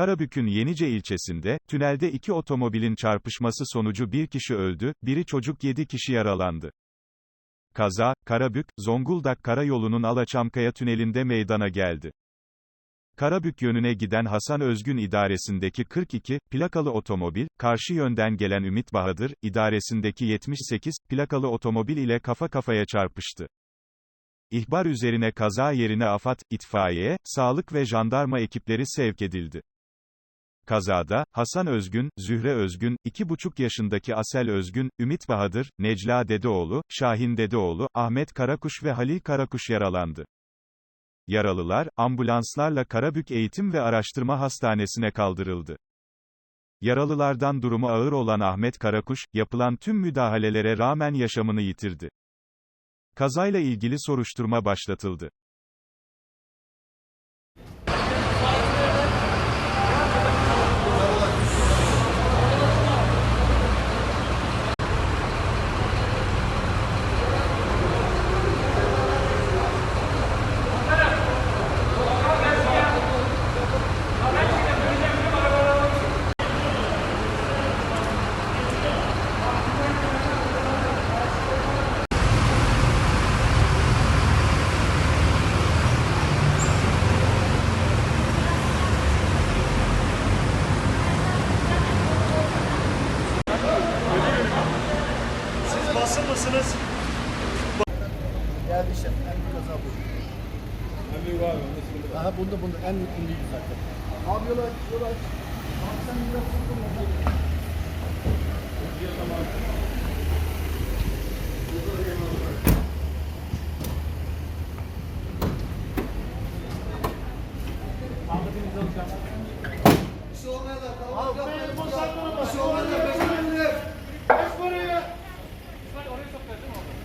Karabük'ün Yenice ilçesinde, tünelde iki otomobilin çarpışması sonucu bir kişi öldü, biri çocuk yedi kişi yaralandı. Kaza, Karabük, Zonguldak Karayolu'nun Alaçamkaya tünelinde meydana geldi. Karabük yönüne giden Hasan Özgün idaresindeki 42, plakalı otomobil, karşı yönden gelen Ümit Bahadır, idaresindeki 78, plakalı otomobil ile kafa kafaya çarpıştı. İhbar üzerine kaza yerine AFAD, itfaiye, sağlık ve jandarma ekipleri sevk edildi. Kazada, Hasan Özgün, Zühre Özgün, 2,5 yaşındaki Asel Özgün, Ümit Bahadır, Necla Dedeoğlu, Şahin Dedeoğlu, Ahmet Karakuş ve Halil Karakuş yaralandı. Yaralılar, ambulanslarla Karabük Eğitim ve Araştırma Hastanesi'ne kaldırıldı. Yaralılardan durumu ağır olan Ahmet Karakuş, yapılan tüm müdahalelere rağmen yaşamını yitirdi. Kazayla ilgili soruşturma başlatıldı. Mısınız? Geldi işte. En büyük kaza bu. En büyük abi. Aha bunda bunda en büyük bundaydı zaten. Abi yol aç, yol aç. Abi sen biraz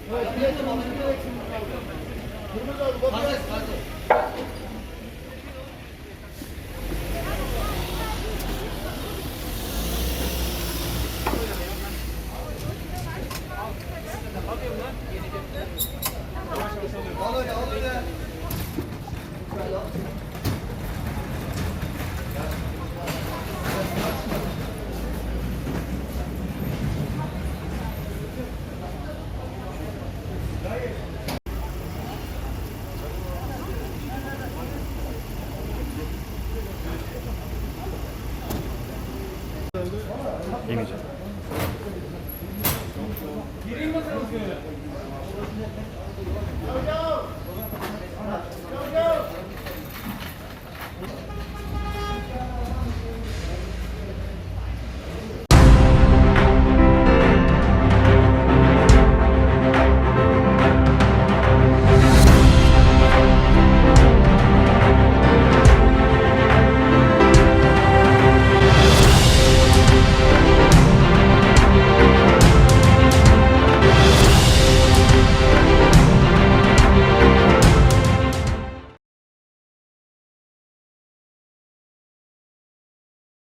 sıkılma. İneceğim.